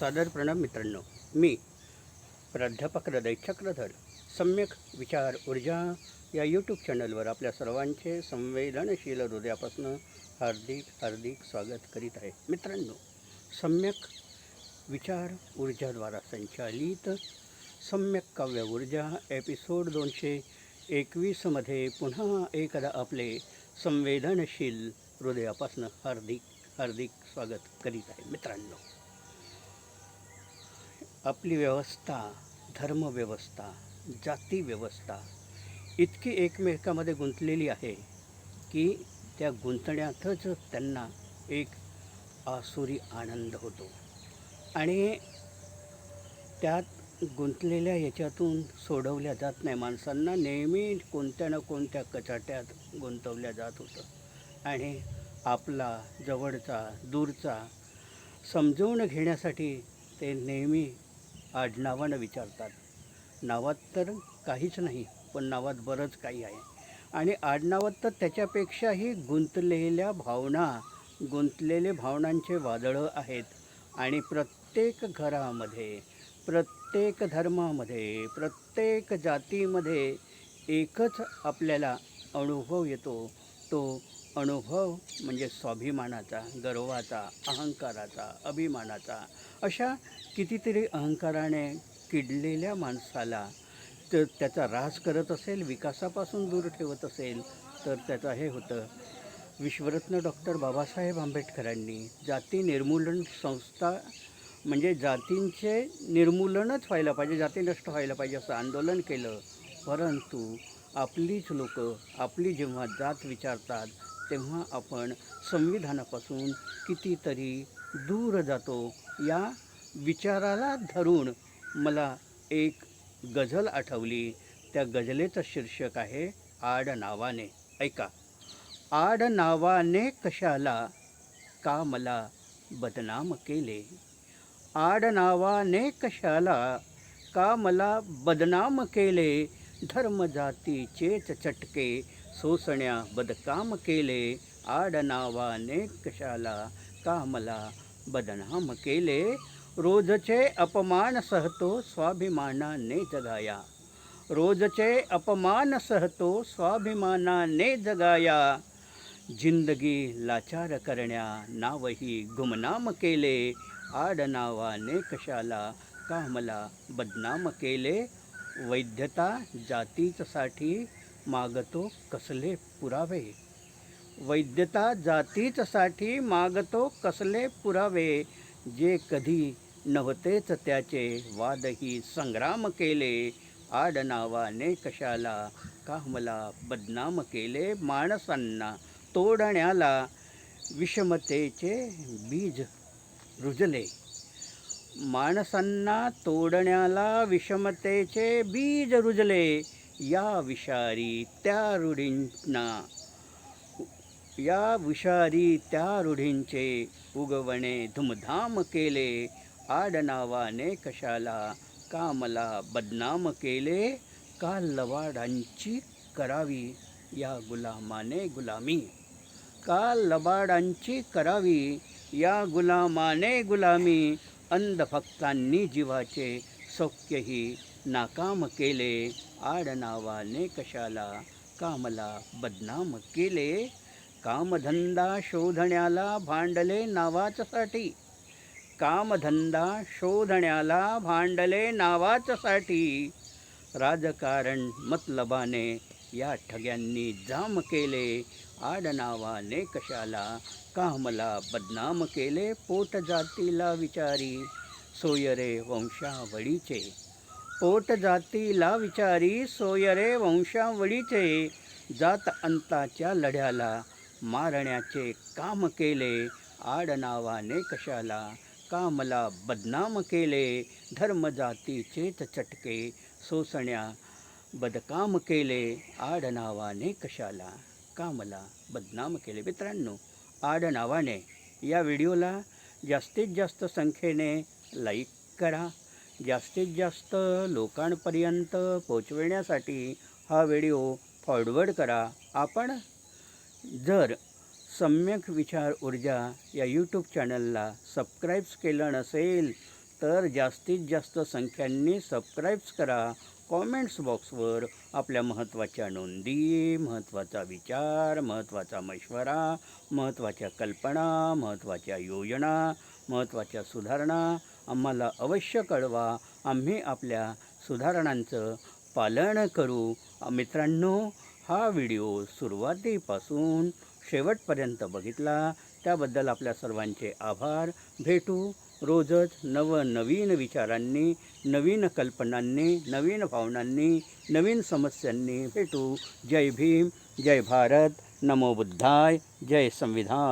सादर प्रणाम मित्रांनो मी प्राध्यापक हृदय चक्रधर सम्यक विचार ऊर्जा या यूट्यूब चॅनलवर आपल्या सर्वांचे संवेदनशील हृदयापासून हार्दिक हार्दिक स्वागत करीत आहे. मित्रांनो सम्यक विचार ऊर्जाद्वारा संचालित सम्यक काव्य ऊर्जा एपिसोड दोनशे एकवीसमध्ये पुन्हा एकदा आपले संवेदनशील हृदयापासून हार्दिक हार्दिक स्वागत करीत आहे. मित्रांनो आपली व्यवस्था धर्मव्यवस्था जाती व्यवस्था इतकी एकमेकामध्ये गुंतलेली आहे की त्या गुंतण्यातच त्यांना एक आसुरी आनंद होतो. आणि त्यात गुंतलेल्या याच्यातून सोडवल्या जात नाही. माणसांना नेहमी कोणत्या ना कोणत्या कचाट्यात गुंतवल्या जात होतं. आणि आपला जवळचा दूरचा समजवून घेण्यासाठी ते नेहमी आडनावानं विचारतात. नावात तर काहीच नाही पण नावात बरंच काही आहे. आणि आडनावात तर त्याच्यापेक्षाही गुंतलेल्या भावना गुंतलेले भावनांचे वादळं आहेत. आणि प्रत्येक घरामध्ये प्रत्येक धर्मामध्ये प्रत्येक जातीमध्ये एकच आपल्याला अनुभव येतो तो अनुभव म्हणजे स्वाभिमानाचा गर्वाचा अहंकाराचा अभिमानाचा अशा कितीतरी अहंकाराने किडलेल्या माणसाला तर त्याचा रास करत असेल विकासापासून दूर ठेवत असेल तर त्याचं हे होतं. विश्वरत्न डॉक्टर बाबासाहेब आंबेडकरांनी जाती निर्मूलन संस्था म्हणजे जातींचे निर्मूलनच व्हायला पाहिजे जाती नष्ट व्हायला पाहिजे असं आंदोलन केलं. परंतु आपलीच लोक आपली जेव्हा जात विचारतात तेव्हा आपण संविधानापासून कितीतरी दूर जातो या विचाराला धरून मला एक गझल आठवली. त्या गझलेचं शीर्षक आहे आड नावाने. ऐका. आड नावाने कशाला का मला बदनाम केले? आड नावाने कशाला का मला बदनाम केले? धर्म जातीचेच चटके सोसण्या बदकाम केले आडनावा नावाने कशाला कामला बदनाम केले. रोजचे अपमान सहतो स्वाभिमानाने जगाया रोजचे अपमान सहतो स्वाभिमानाने जगाया जिंदगी लाचार करण्या नावही गुमनाम केले आडनावाने कशाला कामला बदनाम केले. वैद्यता जातीचसाठी मागतो कसले पुरावे? वैद्यता जातीचसाठी मागतो कसले पुरावे? जे कधी नव्हतेच त्याचे वादही संग्राम केले. आडनावाने कशाला का मला बदनाम केले माणसांना? तोडण्याला विषमतेचे बीज रुजले. माणसांना तोडण्याला विषमतेचे बीज रुजले. या विषारी त्या रूढींना या विषारी त्या रूढींचे उगवणे धुमधाम केले. आडनावाने कशाला कामला बदनाम केले? का लवाडांची करावी या गुलामाने गुलामी. का लबाडांची करावी या गुलामाने गुलामी. अंधभक्तांनी जीवाचे सौख्यही नाकाम केले आडनावाने कशाला कामला बदनाम केले. कामधंदा शोधण्याला भांडले नावाचसाठी. कामधंदा शोधण्याला भांडले नावाचसाठी. राजकारण मतलबाने या ठग्यांनी जाम केले. आडनावाने कशाला कामला बदनाम केले. पोट जातीला विचारी सोयरे वंशावळीचे पोट जातीला विचारी सोयरे वंशावळीचे जात अंताच्या लढ्याला मारण्याचे काम केले. आडनावाने कशाला? कामला बदनाम केले. धर्मजातीचेच चटके सोसण्या बदकाम केले. आडनावाने कशाला? कामला बदनाम केले. मित्रांनो आडनावाने या व्हिडिओला जास्तीत जास्त संख्येने लाईक करा. जास्तीत जास्त लोकांपर्यंत पोचविण्यासाठी हा व्हिडिओ फॉरवर्ड करा. आपण जर सम्यक विचार ऊर्जा या यूट्यूब चॅनलला सबस्क्राईब्स केलं नसेल तर जास्तीत जास्त संख्यांनी सबस्क्राईब्स करा. कॉमेंट्स बॉक्सवर आपल्या महत्त्वाच्या नोंदी महत्त्वाचा विचार महत्त्वाचा मशवरा महत्त्वाच्या कल्पना महत्त्वाच्या योजना महत्त्वाच्या सुधारणा आम्हाला अवश्य कळवा. आम्ही आपल्या सुधारणांचं पालन करू. मित्रांनो हा व्हिडिओ सुरुवातीपासून शेवटपर्यंत बघितला. त्याबद्दल आपल्या सर्वांचे आभार. भेटू रोजच नवनवीन विचारांनी नवीन कल्पनांनी नवीन भावनांनी नवीन समस्यांनी भेटू. जय भीम जय भारत. नमो बुद्धाय. जय संविधान.